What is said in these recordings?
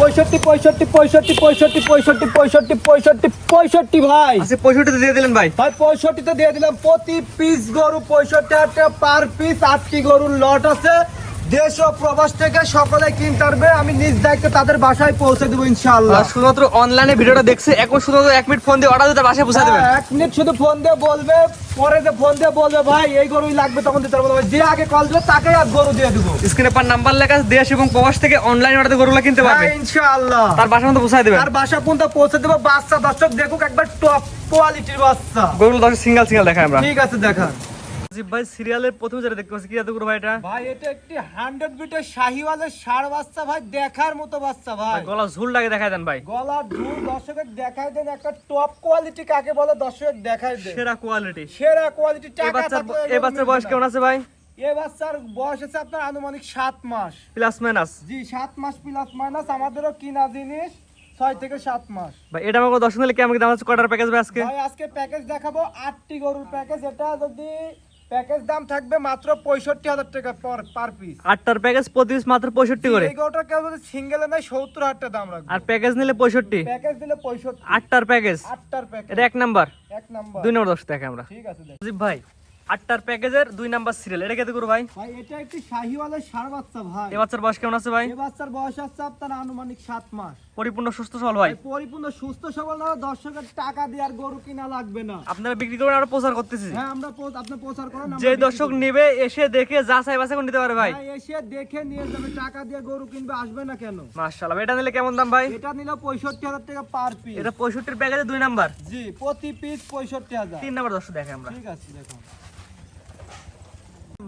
পঁয়ষট্টি পঁয়ষট্টি পঁয়ষট্টি পঁয়ষট্টি পঁয়ষট্টি পঁয়ষট্টি পঁয়ষট্টি পঁয়ষট্টি ভাই। আচ্ছা পঁয়ষট্টিতে দিয়ে দিলেন ভাই। ভাই পঁয়ষট্টিতে দিয়ে দিলাম। প্রতি পিস গরু পঁয়ষট্টি হাজার টাকা পার পিস আটটি গরুর লট আছে। দেশ ও প্রবাস থেকে সকলে কিনতে পারবে আমি নিজ দায়িত্বে তাদের বাসায় পৌঁছে দেবো ইনশাআল্লাহ। শুধুমাত্র অনলাইনে ভিডিওটা দেখছে এখন শুধুমাত্র এক মিনিট ফোন দিয়ে অর্ডার দিতে বাসায় পৌঁছে দেবেন। হ্যাঁ, এক মিনিট শুধু ফোন দিয়ে বলবে পরে যে ফোন দিয়ে বলবে ভাই এই গরুই লাগবে তখন দিতে পারব যে আগে কল দিবে তাকেই আর গরু দিয়ে দেবো। স্ক্রিনে পার নাম্বার লেখা আছে, দেশ এবং প্রবাস থেকে অনলাইন অর্ডার গরুগুলো কিনতে পারবে। হ্যাঁ, ইনশাআল্লাহ। তার বাসা মধ্যে পৌঁছায় দেবেন। তার বাসা পর্যন্ত পৌঁছে দেবো বাচ্চা দর্শক দেখুক একবার টপ কোয়ালিটির বাচ্চা। গরুগুলো দশ সিঙ্গেল সিঙ্গেল দেখাই আমরা। ঠিক আছে দেখান। জি ভাই সিরিয়ালের প্রথম যেটা দেখতে পাচ্ছি কি এত ভাই এটা? ভাই এটা একটি হান্ড্রেড বিটের শাহিওয়ালের ষাড় বাচ্চা ভাই দেখার মতো বাচ্চা ভাই। ভাই, গলা ঝুলটাকে দেখাই দেন ভাই। গলার ঝুল দর্শকের দেখাই দেন একটা টপ কোয়ালিটি কাকে বলে দর্শকের দেখাই দেন। সেরা কোয়ালিটি সেরা কোয়ালিটি টাকা এই বাচ্চার বয়স কেমন আছে ভাই? বাচ্চার বয়স আছে আপনার আনুমানিক সাত মাস। প্লাস মাইনাস জি সাত মাস প্লাস মাইনাস আমাদেরও কিনা জিনিস ছয় থেকে সাত মাস। ভাই এটা আমাকে দশ কেমন কি দাম আছে কটার প্যাকেজ ভাই আজকে? ভাই আজকে প্যাকেজ দেখাবো আটটি গরুর প্যাকেজ এটা যদি প্যাকেজ দাম থাকবে মাত্র পঁয়ষট্টি হাজার টাকা পার পিস আটটার প্যাকেজ প্রতি মাত্র পঁয়ষট্টি করে। এই গরুটা কেউ যদি সিঙ্গেলে নেয় সত্তর হাজার টাকা দাম রাখবে। আর প্যাকেজ নিলে পঁয়ষট্টি। প্যাকেজ নিলে পঁয়ষট্টি। আটটার প্যাকেজ। আটটার প্যাকেজ। এটা এক নাম্বার। এক নাম্বার। দুই নম্বর দশ দেখে আমরা। ঠিক আছে ভাই আটটার প্যাকেজের দুই নাম্বার সিরিয়াল এটা কেতে করো ভাই। ভাই এটা একটি শাহিওয়ালের ষাড় বাচ্চা ভাই। এ বাচ্চার বয়স কেমন আছে ভাই? এই বাচ্চার বয়স আছে আপনার আনুমানিক সাত মাস। পরিপূর্ণ সুস্থ সবল ভাই। পরিপূর্ণ সুস্থ সবল না দর্শকের টাকা দিয়ে আর গরু কিনা লাগবে না। আপনারা বিক্রি করবেন আর প্রচার করতেছি। হ্যাঁ আমরা আপনি প্রচার করেন যে দর্শক। নিবে এসে দেখে যা চাই বাসা নিতে পারে ভাই। এসে দেখে নিয়ে যাবে টাকা দিয়ে গরু কিনবে আসবে না কেন? মাশাআল্লাহ এটা নিলে কেমন দাম ভাই? এটা নিলে পঁয়ষট্টি হাজার টাকা পার পিস এটা পঁয়ষট্টির প্যাকেজে দুই নাম্বার। জি প্রতি পিস পঁয়ষট্টি হাজার। তিন নাম্বার দর্শক দেখে আমরা। ঠিক আছে দেখুন।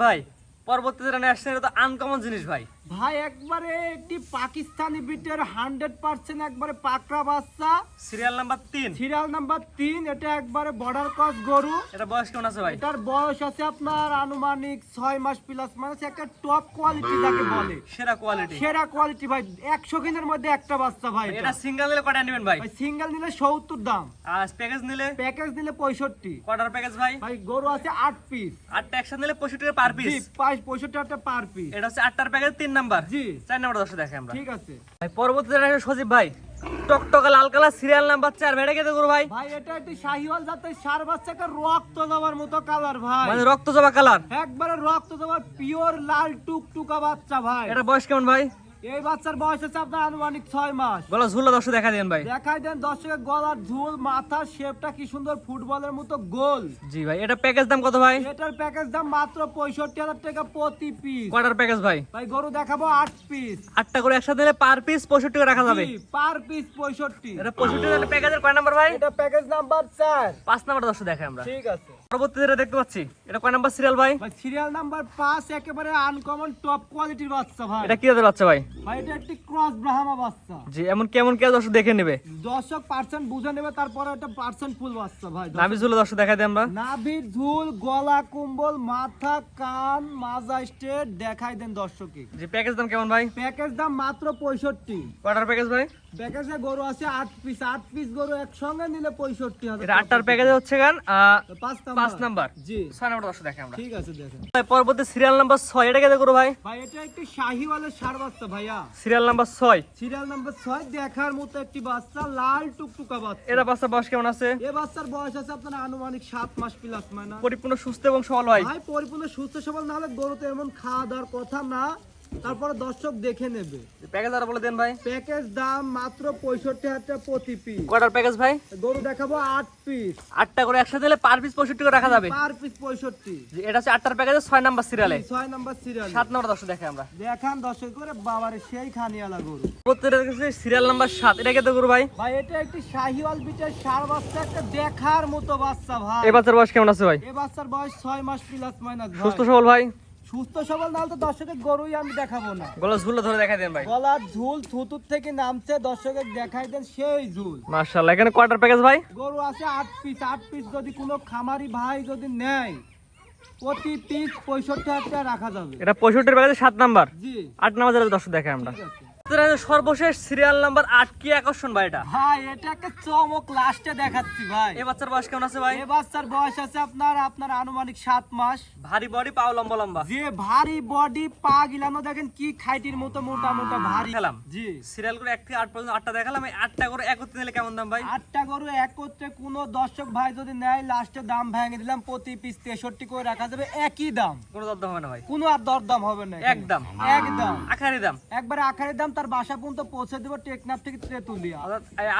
ভাই পরবর্তী যেটা নিয়ে আসছেন তো আনকমন জিনিস ভাই। ভাই একবারে একটি পাকিস্তানি বিটের হান্ড্রেড পার্সেন্ট একবারে পাকড়া বাচ্চা। সিরিয়াল নাম্বার তিন। সিরিয়াল নাম্বার তিন এটা একবারে বর্ডার ক্রস গরু। এটা বয়স কেমন আছে ভাই? এটার বয়স আছে আপনার আনুমানিক ছয় মাস প্লাস মানে একটা টপ কোয়ালিটি যাকে বলে। সেরা কোয়ালিটি সেরা কোয়ালিটি ভাই একশো কিনের মধ্যে একটা বাচ্চা ভাই এটা। সিঙ্গেল নিলে কটা নেবেন ভাই। সিঙ্গেল নিলে সত্তর দাম। আর প্যাকেজ নিলে? প্যাকেজ নিলে পঁয়ষট্টি। কটার প্যাকেজ ভাই? ভাই গরু আছে আট পিস আটটা একসাথে নিলে পঁয়ষট্টি পার পিস পঁয়ষট্টি টাকা পার পিস এটা হচ্ছে আটটার প্যাকেজ তিন নাম্বার? জি। চার নাম্বার দর্শক দেখে আমরা। ঠিক আছে। ভাই পরবর্তী আছে সজীব ভাই টকটকা লাল কালার সিরিয়াল নাম্বার চার। ভেড়ে কেটে করো ভাই? ভাই এটা একটি শাহিওয়াল জাতের সার বাচ্চাকে রক্ত জবার মতো কালার ভাই। মানে রক্ত জবা কালার একবারে রক্ত জবা পিওর লাল টুকটুকা বাচ্চা ভাই। এটা বয়স কেমন ভাই? এই বাচ্চার বয়স আছে আপনার আনুমানিক ছয় মাস। গলা ঝুলা দর্শক দেখা দেন ভাই। দেখাই দেন দর্শকের গলার ঝুল মাথার শেপটা কি সুন্দর ফুটবলের মতো গোল। জি ভাই এটা প্যাকেজ দাম কত ভাই? এটার প্যাকেজ দাম মাত্র পঁয়ষট্টি হাজার টাকা প্রতি পিস কটার প্যাকেজ ভাই। ভাই গরু দেখাবো আট পিস আটটা করে একসাথে নিলে পার পিস পঁয়ষট্টি করে রাখা যাবে। পার পিস পঁয়ষট্টি। এটা পঁয়ষট্টি প্যাকেজের কয় নাম্বার ভাই? এটা প্যাকেজ নাম্বার চার। পাঁচ নাম্বার দর্শক দেখে আমরা। ঠিক আছে। পরবর্তী যেটা দেখতে পাচ্ছি এটা কয় নাম্বার সিরিয়াল ভাই? ভাই সিরিয়াল নাম্বার পাঁচ একেবারে আনকমন টপ কোয়ালিটির বাচ্চা ভাই। এটা কি জাতের বাচ্চা ভাই? ভাই এটা একটি ক্রস ব্রাহ্মা বাচ্চা। জি এমন কেমন কে দর্শক দেখে নেবে? দর্শক পার্সেন্ট বুঝে নেবে তারপরে একটা পার্সেন্ট ফুল বাচ্চা ভাই নাভি ঝুলে দর্শক দেখা দিই আমরা। নাভির ঝুল গলা কুম্বল মাথা কান মাজা স্টেট দেখাই দেন দর্শকে জি প্যাকেজ দাম কেমন ভাই? প্যাকেজ দাম মাত্র পঁয়ষট্টি। কটার প্যাকেজ ভাই? প্যাকেজে গরু আছে আট পিস আট পিস গরু একসঙ্গে নিলে পঁয়ষট্টি হাজার এটা আটটার প্যাকেজে হচ্ছে গান আহ, পাঁচ পাঁচ নাম্বার। জি। ছয় নাম্বার দর্শক দেখে আমরা। ঠিক আছে দেখেন। ভাই, পরবর্তী সিরিয়াল নাম্বার ছয় এটা কেটে করো ভাই? ভাই এটা একটি শাহিওয়ালের সার বাচ্চা ভাইয়া। সিরিয়াল নাম্বার ছয়। সিরিয়াল নাম্বার ছয় দেখার মতো একটি বাচ্চা লাল টুকটুকা বাচ্চা। এটা বাচ্চা বয়স কেমন আছে? এ বাচ্চার বয়স আছে আপনার আনুমানিক সাত মাস প্লাস মাইনা। পরিপূর্ণ সুস্থ এবং সবল ভাই ভাই পরিপূর্ণ সুস্থ সবল না হলে গরু তো এমন খাওয়া দাওয়ার কথা না। তারপরে দর্শক দেখে নেবে। প্যাকেজ আর বলে দেন ভাই। প্যাকেজ দাম মাত্র পঁয়ষট্টি হাজার টাকা প্রতি পিস কটার প্যাকেজ ভাই? গরু দেখাবো আট পিস আটটা করে একসাথে নিলে পার পিস পঁয়ষট্টি করে রাখা যাবে। পার পিস পঁয়ষট্টি। এটা হচ্ছে আটটার প্যাকেজে ছয় নাম্বার সিরিয়ালে ছয় নাম্বার সিরিয়াল সাত নাম্বার দর্শক দেখে আমরা। দেখান দর্শক করে বাবারে সেই খানিয়ালা গরু। প্রত্যেকটা সিরিয়াল নাম্বার সাত। এটা কেটে করো ভাই? ভাই এটা একটি শাহিওয়াল বিটের সার বাচ্চা একটা দেখার মতো বাচ্চা ভাই। এই বাচ্চার বয়স কেমন আছে ভাই? এ বাচ্চার বয়স ছয় মাস প্লাস মাইনাস সুস্থ সবল ভাই? সুস্থ সবল না হলে তো দর্শকের গরুই আমি দেখাবো না। গলা ঝুলে ধরে দেখাই দেন ভাই। গলা ঝুল থুতুর থেকে নামছে দর্শকের দেখাই দেন সেই ঝুল। মাশাআল্লাহ এখানে কটার প্যাকেজ ভাই? গরু আছে আট পিস আট পিস যদি কোনো খামারি ভাই যদি নেয় প্রতি পিস পঁয়ষট্টি হাজার টাকা রাখা যাবে। এটা পঁয়ষট্টির প্যাকেজে সাত নাম্বার জি। আট নাম্বার যাবে দর্শক দেখে আমরা। ঠিক আছে। সর্বশেষ সিরিয়াল নাম্বার আট কি আকর্ষণ ভাই এটা? ভাই এটা একটা চমক লাস্টে দেখাচ্ছি ভাই। এ বাচ্চার বয়স কেমন আছে ভাই? এ বাচ্চার বয়স আছে আপনার আপনার আনুমানিক সাত মাস। ভারী বডি পাও লম্বা লম্বা। যে ভারী বডি পা গিলানো দেখেন কি খাইটির মতো মোটা মোটা ভারী। খেলাম জি। সিরিয়াল করে এক থেকে আট পর্যন্ত আটটা দেখালাম। এই আটটা করে একত্রে নিলে কেমন দাম ভাই? আটটা গরু একত্রে কোনো দর্শক ভাই যদি নেয় লাস্টে দাম ভেঙে দিলাম প্রতি পিস তেষট্টি করে রাখা যাবে একই দাম। কোনো দরদাম হবে না ভাই। কোনো আর দরদাম হবে না একদম। একদম। আখারি দাম। একবারে আখারের দাম তার বাসা পর্যন্ত পৌঁছে দেবো টেকনাফ থেকে তেতুলিয়া।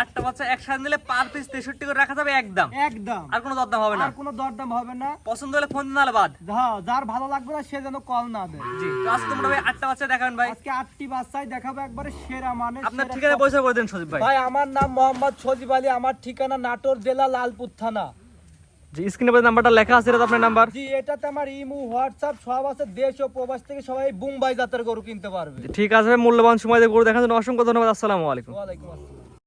আটটা বাচ্চা একসাথে নিলে পার পিস তেষট্টি করে রাখা যাবে একদম। একদম। আর কোনো দরদাম হবে না। আর কোনো দরদাম হবে না। পছন্দ হলে ফোন দিন বাদ। হ্যাঁ, যার ভালো লাগবে না সে যেন কল না দেয়। জি আজকে তোমরা ভাই আটটা বাচ্চা দেখাবেন ভাই। আজকে আটটি বাচ্চাই দেখাবো একবারে সেরা মানে আপনার ঠিকানা পয়সা করে দেন সজীব ভাই। ভাই আমার নাম মোহাম্মদ সজিব আলী আমার ঠিকানা নাটোর জেলা লালপুর থানা। জি স্ক্রিনে পরে নাম্বারটা লেখা আছে এটা আপনার নাম্বার? জি এটাতে আমার ইমু হোয়াটসঅ্যাপ সব আছে। দেশ ও প্রবাস থেকে সবাই বুম্বাই যাত্রার গরু কিনতে পারবে। ঠিক আছে মূল্যবান সময় দিয়ে গরু দেখার জন্য অসংখ্য ধন্যবাদ আসসালামু আলাইকুম। আসসালাম।